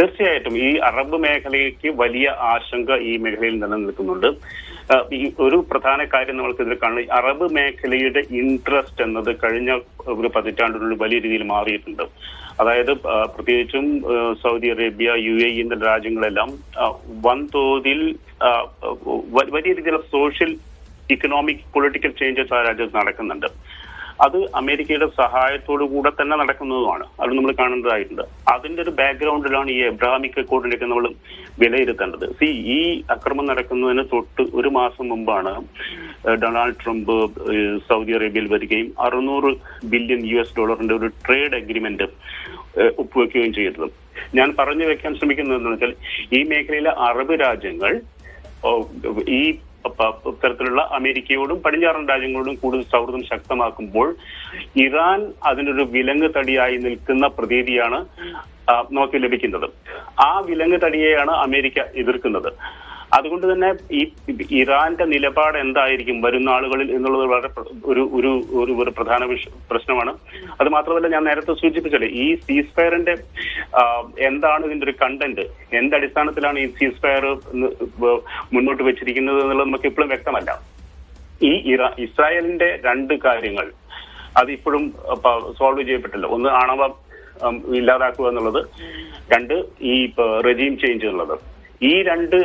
തീർച്ചയായിട്ടും ഈ അറബ് മേഖലയ്ക്ക് വലിയ ആശങ്ക ഈ മേഖലയിൽ നിലനിൽക്കുന്നുണ്ട്. ഈ ഒരു പ്രധാന കാര്യം നമ്മൾക്ക് ഇതിൽ കാണുന്നത് അറബ് മേഖലയുടെ ഇൻട്രസ്റ്റ് എന്നത് കഴിഞ്ഞ ഒരു പതിറ്റാണ്ടിനുള്ളിൽ വലിയ രീതിയിൽ മാറിയിട്ടുണ്ട്. അതായത് പ്രത്യേകിച്ചും സൗദി അറേബ്യ യു എ എന്ന രാജ്യങ്ങളെല്ലാം വൻതോതിൽ വലിയ രീതിയിലുള്ള സോഷ്യൽ ഇക്കണോമിക് പൊളിറ്റിക്കൽ ചേഞ്ചസ് ആ രാജ്യത്ത് നടക്കുന്നുണ്ട്. അത് അമേരിക്കയുടെ സഹായത്തോടു കൂടെ തന്നെ നടക്കുന്നതുമാണ്. അത് നമ്മൾ കാണേണ്ടതായിട്ടുണ്ട്. അതിന്റെ ഒരു ബാക്ക്ഗ്രൗണ്ടിലാണ് ഈ എബ്രാഹിമിക് അക്കോർഡിലേക്ക് നമ്മൾ വിലയിരുത്തേണ്ടത്. സി ഈ അക്രമം നടക്കുന്നതിന് തൊട്ട് ഒരു മാസം മുമ്പാണ് ഡൊണാൾഡ് ട്രംപ് സൗദി അറേബ്യയിൽ വരികയും അറുന്നൂറ് ബില്യൺ യു എസ് ഡോളറിന്റെ ഒരു ട്രേഡ് അഗ്രിമെന്റ് ഒപ്പുവെക്കുകയും ചെയ്തത് ഞാൻ പറഞ്ഞു വെക്കാൻ ശ്രമിക്കുന്നത് എന്താണെന്ന് വെച്ചാൽ ഈ മേഖലയിലെ അറബ് രാജ്യങ്ങൾ ഈ ഇത്തരത്തിലുള്ള അമേരിക്കയോടും പടിഞ്ഞാറൻ രാജ്യങ്ങളോടും കൂടുതൽ സൗഹൃദം ശക്തമാക്കുമ്പോൾ ഇറാൻ അതിനൊരു വിലങ്ങ് തടിയായി നിൽക്കുന്ന പ്രതീതിയാണ് നമുക്ക് ലഭിക്കുന്നത്. ആ വിലങ്ങ് തടിയെയാണ് അമേരിക്ക എതിർക്കുന്നത്. അതുകൊണ്ട് തന്നെ ഈ ഇറാന്റെ നിലപാട് എന്തായിരിക്കും വരുന്ന ആളുകളിൽ എന്നുള്ളത് വളരെ ഒരു ഒരു ഒരു പ്രധാന പ്രശ്നമാണ്. അത് മാത്രമല്ല ഞാൻ നേരത്തെ സൂചിപ്പിച്ചല്ലേ ഈ സീസ് ഫയറിന്റെ എന്താണ് ഇതിന്റെ ഒരു കണ്ടന്റ് എന്തടിസ്ഥാനത്തിലാണ് ഈ സീസ് ഫയർ മുന്നോട്ട് വെച്ചിരിക്കുന്നത് എന്നുള്ളത് നമുക്ക് ഇപ്പോഴും വ്യക്തമല്ല. ഈ ഇറാ ഇസ്രായേലിന്റെ രണ്ട് കാര്യങ്ങൾ അത് ഇപ്പോഴും സോൾവ് ചെയ്യപ്പെട്ടില്ല. ഒന്ന് ആണവ ഇല്ലാതാക്കുക എന്നുള്ളത്. രണ്ട് ഈ റെജീം ചേഞ്ച് എന്നുള്ളത്. ഈ രണ്ട്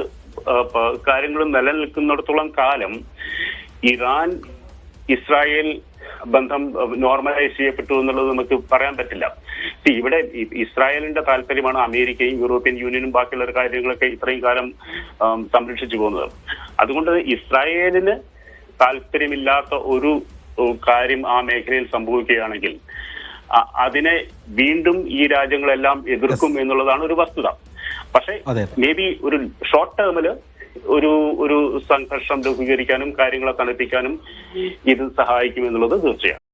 കാര്യങ്ങളും നിലനിൽക്കുന്നിടത്തോളം കാലം ഇറാൻ ഇസ്രായേൽ ബന്ധം നോർമലൈസ് ചെയ്യപ്പെട്ടു എന്നുള്ളത് നമുക്ക് പറയാൻ പറ്റില്ല. ഇവിടെ ഇസ്രായേലിന്റെ താല്പര്യമാണ് അമേരിക്കയും യൂറോപ്യൻ യൂണിയനും ബാക്കിയുള്ള കാര്യങ്ങളൊക്കെ ഇത്രയും കാലം സംരക്ഷിച്ചു പോകുന്നത്. അതുകൊണ്ട് ഇസ്രായേലിന് താല്പര്യമില്ലാത്ത ഒരു കാര്യം ആ മേഖലയിൽ സംഭവിക്കുകയാണെങ്കിൽ അതിനെ വീണ്ടും ഈ രാജ്യങ്ങളെല്ലാം എതിർക്കും എന്നുള്ളതാണ് ഒരു വസ്തുത. മേ ബി ഒരു ഷോർട്ട് ടേമിൽ ഒരു ഒരു സംഘർഷം ലഘൂകരിക്കാനും കാര്യങ്ങളെ തണുപ്പിക്കാനും ഇത് സഹായിക്കും എന്നുള്ളത് തീർച്ചയാണ്